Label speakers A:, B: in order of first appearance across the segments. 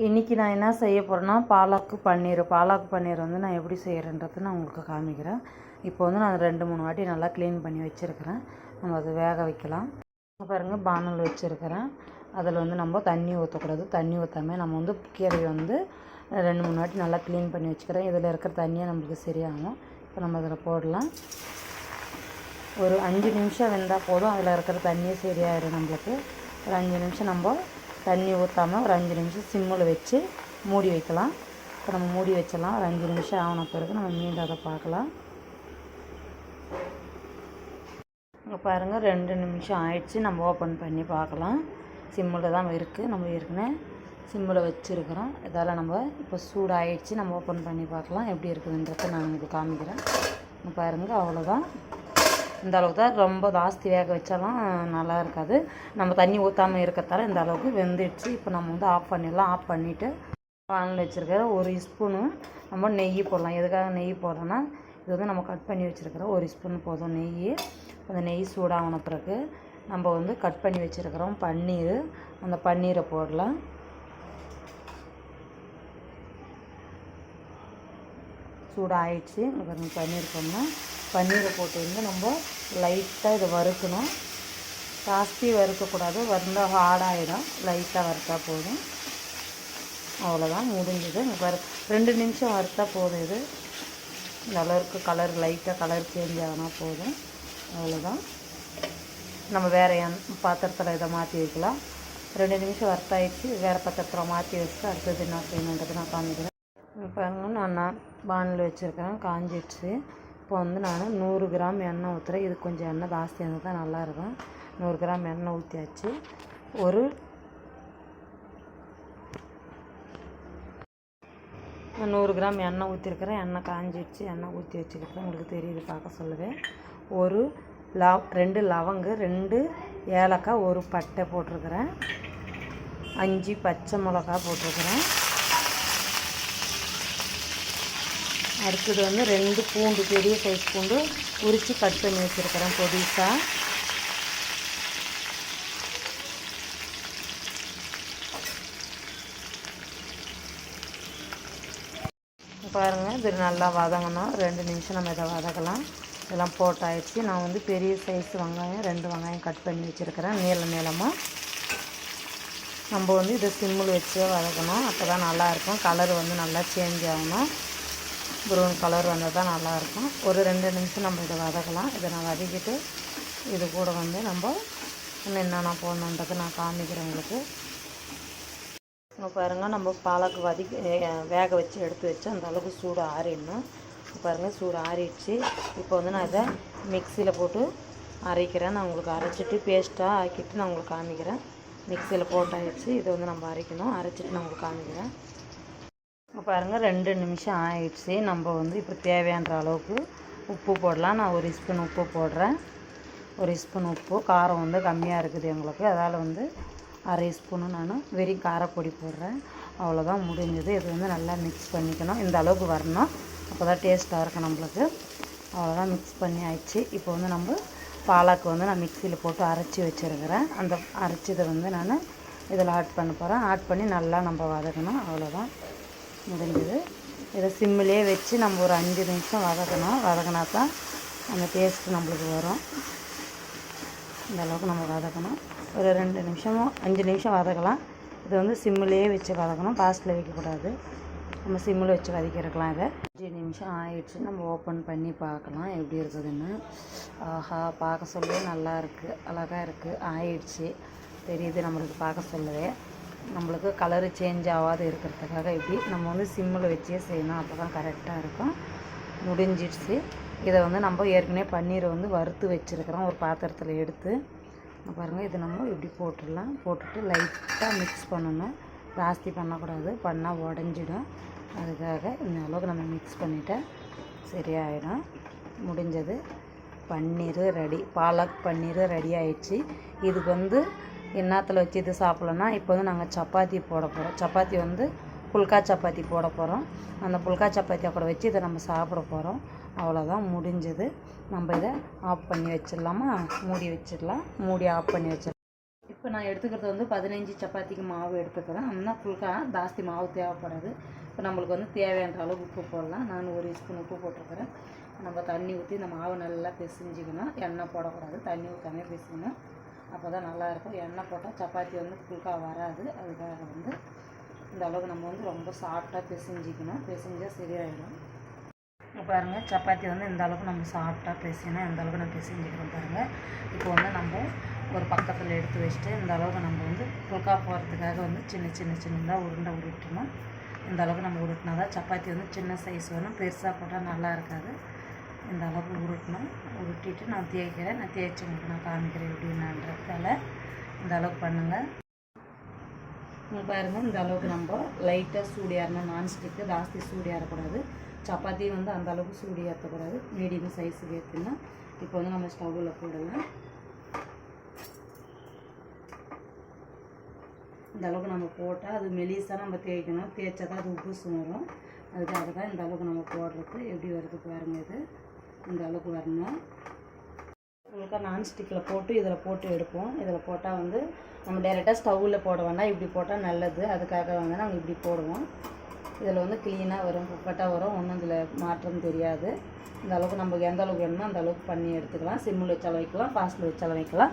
A: இன்றைக்கி நான் என்ன செய்ய போகிறேன்னா பாலாக்கு பன்னீர் பாலாக்கு பன்னீர் வந்து நான் எப்படி செய்கிறேன்றது நான் உங்களுக்கு காமிக்கிறேன். இப்போ வந்து நான் ரெண்டு மூணு வாட்டி நல்லா க்ளீன் பண்ணி வச்சுருக்கிறேன். நம்ம அதை வேக வைக்கலாம். பாருங்கள் பானல் வச்சுருக்கிறேன். அதில் வந்து நம்ம தண்ணி ஊற்றக்கூடாது தண்ணி ஊற்றாமல் நம்ம வந்து கீரையை வந்து ரெண்டு மூணு வாட்டி நல்லா க்ளீன் பண்ணி வச்சுக்கிறேன். இதில் இருக்கிற தண்ணியை நம்மளுக்கு சரியாகும். இப்போ நம்ம அதில் போடலாம். ஒரு அஞ்சு நிமிஷம் வெந்தால் போதும். அதில் இருக்கிற தண்ணியே சரியாயிடும் நம்மளுக்கு. ஒரு அஞ்சு நிமிஷம் நம்ம தண்ணி ஊற்றாமல் ஒரு அஞ்சு நிமிஷம் சிம்மில் வச்சு மூடி வைக்கலாம். இப்போ நம்ம மூடி வச்சிடலாம். ஒரு அஞ்சு நிமிஷம் ஆகின பிறகு நம்ம மீண்டும் அதை பார்க்கலாம். இங்கே பாருங்கள் ரெண்டு நிமிஷம் ஆயிடுச்சு. நம்ம ஓப்பன் பண்ணி பார்க்கலாம். சிம்மில் தான் இருக்குது நம்ம ஏற்கனவே சிம்மில் வச்சுருக்கிறோம். இதால் நம்ம இப்போ சூடாகிடுச்சு நம்ம ஓப்பன் பண்ணி பார்க்கலாம். எப்படி இருக்குதுன்றத நான் உங்களுக்கு காமிக்கிறேன். பாருங்கள் அவ்வளோதான் இந்த அளவுக்கு தான் ரொம்ப ஜாஸ்தி வேக வச்சாலும் நல்லா இருக்காது. நம்ம தண்ணி ஊற்றாமல் இருக்கிறதால இந்த அளவுக்கு வெந்துடுச்சு. இப்போ நம்ம வந்து ஆஃப் பண்ணிடலாம். ஆஃப் பண்ணிவிட்டு பானில் வச்சுருக்கிற ஒரு ஸ்பூனு நம்ம நெய் போடலாம். எதுக்காக நெய் போடுறோன்னா இது வந்து நம்ம கட் பண்ணி வச்சுருக்கிற ஒரு ஸ்பூன் போதும் நெய். அந்த நெய் சூடாகின பிறகு நம்ம வந்து கட் பண்ணி வச்சுருக்கிறோம் பன்னீர். அந்த பன்னீரை போடலாம். சூடாகிடுச்சு பன்னீர் போடணும். பன்னீரை போட்டு வந்து நம்ம லைட்டாக இதை வறுக்கணும். ஜாஸ்தி வறுக்கக்கூடாது. வந்தால் ஹார்டாகிடும் லைட்டாக வறுத்தா போதும். அவ்வளோதான் முடிஞ்சது. வறு ரெண்டு நிமிஷம் வறுத்தா போதும் இது. இந்த கலர் லைட்டாக கலர் சேஞ்ச் ஆகினா போதும். அவ்வளோதான் நம்ம வேறு என் பாத்திரத்தில் இதை மாற்றி வைக்கலாம். ரெண்டு நிமிஷம் வறுத்தாயிடுச்சு. வேறு பாத்திரத்தில் மாற்றி வச்சுட்டு அடுத்தது என்ன செய்யணுன்றது நான் காமிக்கிறேன். இப்போ நான் நான் பானில் வச்சுருக்கேன் காஞ்சிடுச்சு. இப்போ வந்து நான் நூறு கிராம் எண்ணெய் ஊற்றுறேன் இது கொஞ்சம் எண்ணெய் ஜாஸ்தியாக இருந்தால் தான் நல்லாயிருக்கும். நூறு கிராம் எண்ணெய் ஊற்றியாச்சு ஒரு நூறு கிராம் எண்ணெய் ஊற்றிருக்கிறேன் எண்ணெய் காஞ்சிடுச்சு. எண்ணெய் ஊற்றி வச்சுருக்கேன் உங்களுக்கு தெரியுது பார்க்க சொல்லுவேன் ஒரு லவ் ரெண்டு லவங்கு ரெண்டு ஏலக்காய் ஒரு பட்டை போட்டிருக்கிறேன். அஞ்சு பச்சை மிளகா போட்டிருக்கிறேன். அடுத்தது வந்து ரெண்டு பூண்டு பெரிய சைஸ் பூண்டு உரித்து கட் பண்ணி வச்சுருக்கிறேன் பொடிசாக பாருங்கள் இது நல்லா வதங்கணும். ரெண்டு நிமிஷம் நம்ம இதை வதக்கலாம். இதெல்லாம் போட்டாயிடுச்சு நான் வந்து பெரிய சைஸ் வெங்காயம் ரெண்டு வெங்காயம் கட் பண்ணி வச்சுருக்கிறேன். நீள நீளமாக நம்ம வந்து இதை சிம்மில் வச்சே வதக்கணும். அப்போ தான் நல்லாயிருக்கும் கலர் வந்து நல்லா சேஞ்ச் ஆகணும். ப்ரௌன் கலர் வந்தால் தான் நல்லாயிருக்கும். ஒரு ரெண்டு நிமிஷம் நம்ம இதை வதக்கலாம். இதை நான் வதக்கிட்டு இது கூட வந்து நம்ம இன்னும் என்னென்ன போடணுன்றது நான் காமிக்கிறேன் உங்களுக்கு. பாருங்கள் நம்ம பாலக்கு வதக்கி வேக வச்சு எடுத்து வச்சு அந்த அளவுக்கு சூடு ஆறிடணும். பாருங்கள் சூடு ஆறிடுச்சு. இப்போ வந்து நான் இதை மிக்சியில் போட்டு அரைக்கிறேன். நான் உங்களுக்கு அரைச்சிட்டு பேஸ்ட்டாக ஆக்கிட்டு நான் உங்களுக்கு காமிக்கிறேன். மிக்சியில் போட்டாயிடுச்சு இதை வந்து நம்ம அரைக்கணும். அரைச்சிட்டு நான் உங்களுக்கு காமிக்கிறேன். பாருங்கள் ரெண்டு நிமிஷம் ஆயிடுச்சு. நம்ம வந்து இப்போ தேவையான அளவுக்கு உப்பு போடலாம். நான் ஒரு ஸ்பூன் உப்பு போடுறேன். ஒரு ஸ்பூன் உப்பு. காரம் வந்து கம்மியாக இருக்குது எங்களுக்கு. அதால் வந்து அரை ஸ்பூனு நான் வெறும் காரப்பொடி போடுறேன். அவ்வளோதான் முடிஞ்சது. இது வந்து நல்லா மிக்ஸ் பண்ணிக்கணும். இந்த அளவுக்கு வரணும். அப்போ தான் டேஸ்ட்டாக இருக்கும் நம்மளுக்கு. அவ்வளோதான் மிக்ஸ் பண்ணி ஆயிடுச்சு. இப்போ வந்து நம்ம பாலாக்கு வந்து நான் மிக்சியில் போட்டு அரைச்சி வச்சுருக்கிறேன். அந்த அரைச்சதை வந்து நான் இதில் ஆட் பண்ண போகிறேன் ஆட் பண்ணி நல்லா நம்ம வதக்கணும். அவ்வளோதான் முடிஞ்சது. இதை சிம்மிலே வச்சு நம்ம ஒரு அஞ்சு நிமிஷம் வதக்கணும். வதக்கினா தான் அந்த டேஸ்ட்டு நம்மளுக்கு வரும். இந்த அளவுக்கு நம்ம வதக்கணும். ஒரு ரெண்டு நிமிஷமும் அஞ்சு நிமிஷம் வதக்கலாம். இது வந்து சிம்மிலே வச்சு வதக்கணும். பாஸ்டில் வைக்கக்கூடாது. நம்ம சிம்மில் வச்சு வதக்கிருக்கலாம் இதை. அஞ்சு நிமிஷம் ஆயிடுச்சு. நம்ம ஓப்பன் பண்ணி பார்க்கலாம். எப்படி இருக்குதுன்னு. ஆஹா பார்க்க சொல்லவே நல்லா இருக்குது அழகாக இருக்குது ஆயிடுச்சு. தெரியுது நம்மளுக்கு பார்க்க சொல்லவே. நம்மளுக்கு கலரு சேஞ்ச் ஆகாது இருக்கிறதுக்காக இப்படி நம்ம வந்து சிம்மில் வச்சே செய்யணும். அப்போ தான் கரெக்டாக இருக்கும். முடிஞ்சிடுச்சு. இதை வந்து நம்ம ஏற்கனவே பன்னீரை வந்து வறுத்து வச்சுருக்கிறோம். ஒரு பாத்திரத்தில் எடுத்து. பாருங்கள் இது நம்ம இப்படி போட்டுடலாம். போட்டுட்டு லைட்டாக மிக்ஸ் பண்ணணும். ஜாஸ்தி பண்ணக்கூடாது. பண்ணால் உடஞ்சிடும். அதுக்காக இந்த அளவுக்கு நம்ம மிக்ஸ் பண்ணிட்டா சரியாயிடும். முடிஞ்சது. பன்னீர் ரெடி பாலக் பன்னீர் ரெடி ஆயிடுச்சு. இதுக்கு வந்து என்னத்தில் வச்சு இது சாப்பிட்லன்னா இப்போ வந்து நாங்கள் சப்பாத்தி போட போகிறோம் சப்பாத்தி வந்து புல்கா சப்பாத்தி போட போகிறோம் அந்த புல்கா சப்பாத்தியை கூட வச்சு இதை நம்ம சாப்பிட போகிறோம் அவ்வளோதான் முடிஞ்சது. நம்ம இதை ஆஃப் பண்ணி வச்சிடலாமா? மூடி வச்சிடலாம். மூடி ஆஃப் பண்ணி வச்சிடலாம். இப்போ நான் எடுத்துக்கிறது வந்து பதினஞ்சு சப்பாத்திக்கு மாவு எடுத்துக்கிறேன். ஆனால் புல்கா ஜாஸ்தி மாவு தேவைப்படாது. இப்போ நம்மளுக்கு வந்து தேவையான அளவு உப்பு போடலாம். நான் ஒரு ஸ்பூன் உப்பு போட்டிருக்கிறேன். நம்ம தண்ணி ஊற்றி இந்த மாவு நல்லா பிசைஞ்சிக்கணும். எண்ணெய் போடக்கூடாது. தண்ணி ஊற்றாமே பிசையணும். அப்போ தான் நல்லாயிருக்கும் எண்ணெய் போட்டால் சப்பாத்தி வந்து ஃபுல்கா வராது. அதுக்காக வந்து இந்த அளவுக்கு நம்ம வந்து ரொம்ப சாஃப்டாக பிசைஞ்சிக்கணும். பிசைஞ்சால் சரியாயிடும். பாருங்கள் பாருங்க சப்பாத்தி வந்து இந்த அளவுக்கு நம்ம சாஃப்டாக பிசைனா இந்த அளவுக்கு நான் பிசைஞ்சிக்கிறோம் பாருங்கள் இப்போ வந்து நம்ம ஒரு பக்கத்தில் எடுத்து வச்சுட்டு இந்த அளவுக்கு நம்ம வந்து புல்கா போகிறதுக்காக வந்து சின்ன சின்ன சின்னதாக உருண்டை உருட்டணும் இந்த அளவுக்கு நம்ம உருட்டினா தான் சப்பாத்தி வந்து சின்ன சைஸ் வரும் பெருசாக போட்டால் நல்லா இருக்காது. இந்த அளவுக்கு உருட்டணும். உருட்டிட்டு நான் தேய்க்கிறேன். நான் தேய்ச்சி உங்களுக்கு நான் காமிக்கிறேன் எப்படின்னான்றதால இந்த அளவுக்கு பண்ணுங்கள் இங்க பாருங்கள் இந்த அளவுக்கு நம்ம லைட்டாக சூடியாரணும் நான்ஸ்டிக்கு ஜாஸ்தி சூடியாறக்கூடாது சப்பாத்தி வந்து அந்த அளவுக்கு சூடி ஏற்றக்கூடாது மீடியம் சைஸுக்கு ஏற்றினா இப்போ வந்து நம்ம ஸ்டவ்வில் போடலாம். இந்த அளவுக்கு நம்ம போட்டால் அது மெலிசாக நம்ம தேய்க்கணும். தேய்ச்சா தான் அது உப்பு வரும் அதுக்காக தான் இந்த அளவுக்கு நம்ம போடுறது. எப்படி வருது பாருங்க இது. இந்த அளவுக்கு வரணும். உங்களுக்கு நான்ஸ்டிக்கில் போட்டு இதில் போட்டு எடுப்போம். இதில் போட்டால் வந்து நம்ம டைரெக்டாக ஸ்டவ்வில் போட வேண்டாம். இப்படி போட்டால் நல்லது. அதுக்காக வந்து நாங்கள் இப்படி போடுவோம். இதில் வந்து க்ளீனாக வரும். குப்பட்டாக வரும். ஒன்றும் இதில் மாற்றம் தெரியாது. இந்த அளவுக்கு நமக்கு எந்த அளவுக்கு வேணுமோ அந்த அளவுக்கு பண்ணி எடுத்துக்கலாம். சிம்மில் வச்சாலும் வைக்கலாம். ஃபாஸ்ட்டில் வச்சாலும் வைக்கலாம்.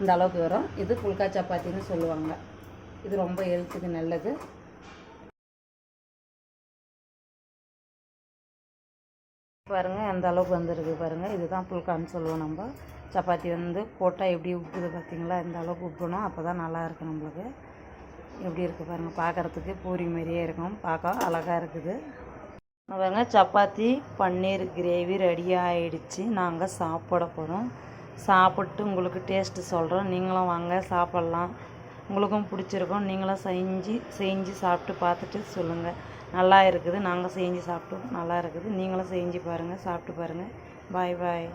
A: இந்த அளவுக்கு வரும். இது புல்கா சப்பாத்தின்னு சொல்லுவாங்க. இது ரொம்ப ஹெல்த்துக்கு நல்லது. பாருங்கள் அந்த அளவுக்கு வந்திருக்கு பாருங்கள் இதுதான் புல்கான்னு சொல்லுவோம் நம்ம. சப்பாத்தி வந்து போட்டால் எப்படி உப்புது பார்த்திங்களா இந்த அளவுக்கு உப்பணும் அப்போ தான் நல்லா நம்மளுக்கு. எப்படி இருக்குது பாருங்கள் பார்க்குறதுக்கு பூரி மாதிரியே இருக்கும். பார்க்க அழகாக இருக்குது. பாருங்க சப்பாத்தி பன்னீர் கிரேவி ரெடி ஆகிடுச்சு நாங்கள் சாப்பிட போகிறோம் சாப்பிட்டு உங்களுக்கு டேஸ்ட்டு சொல்கிறோம் நீங்களும் வாங்க சாப்பிட்லாம். உங்களுக்கும் பிடிச்சிருக்கும். நீங்களும் செஞ்சு செஞ்சு சாப்பிட்டு பார்த்துட்டு சொல்லுங்கள் நல்லா இருக்குது. நாங்கள் செஞ்சு சாப்பிட்டோம். நல்லா இருக்குது. நீங்களும் செஞ்சு பாருங்கள் சாப்பிட்டு பாருங்கள் பாய் பாய்